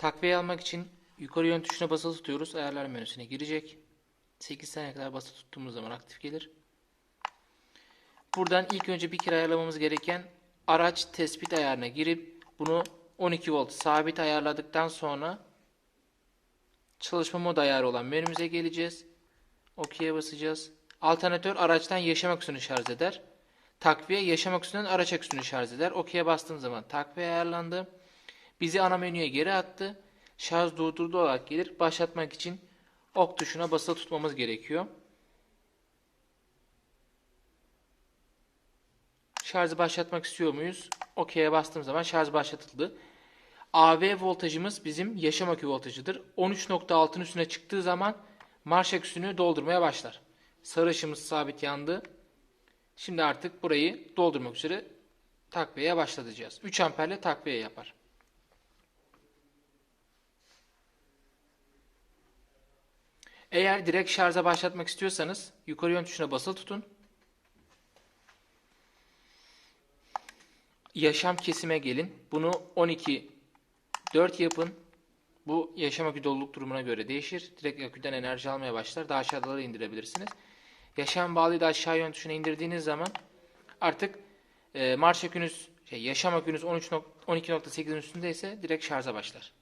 Takviye almak için yukarı yön tuşuna basılı tutuyoruz. Ayarlar menüsüne girecek. 8 saniye kadar basılı tuttuğumuz zaman aktif gelir. Buradan ilk önce bir kere ayarlamamız gereken araç tespit ayarına girip bunu 12 volt sabit ayarladıktan sonra çalışma mod ayarı olan menümüze geleceğiz. OK'ye basacağız. Alternatör araçtan yaşam aküsünü şarj eder. Takviye yaşam aküsünden araç aküsünü şarj eder. OK'ye bastığım zaman takviye ayarlandı. Bizi ana menüye geri attı. Şarj durdurdu olarak gelir. Başlatmak için ok tuşuna basılı tutmamız gerekiyor. Şarjı başlatmak istiyor muyuz? OK'ye bastığım zaman şarj başlatıldı. AV voltajımız bizim yaşam akü voltajıdır. 13.6'ın üstüne çıktığı zaman marş aküsünü doldurmaya başlar. Sarı ışığımız sabit yandı. Şimdi artık burayı doldurmak üzere takviyeye başlatacağız. 3 amperle takviye yapar. Eğer direkt şarja başlatmak istiyorsanız yukarı yön tuşuna basılı tutun. Yaşam kesime gelin. Bunu 12 4 yapın. Bu yaşam akü doluluk durumuna göre değişir. Direkt aküden enerji almaya başlar. Daha aşağıdaları indirebilirsiniz. Yaşam bağlıyı da aşağı yön tuşuna indirdiğiniz zaman artık e, marş akünüz, şey, yaşam akünüz 13 nok- 12.8'in üstündeyse direkt şarja başlar.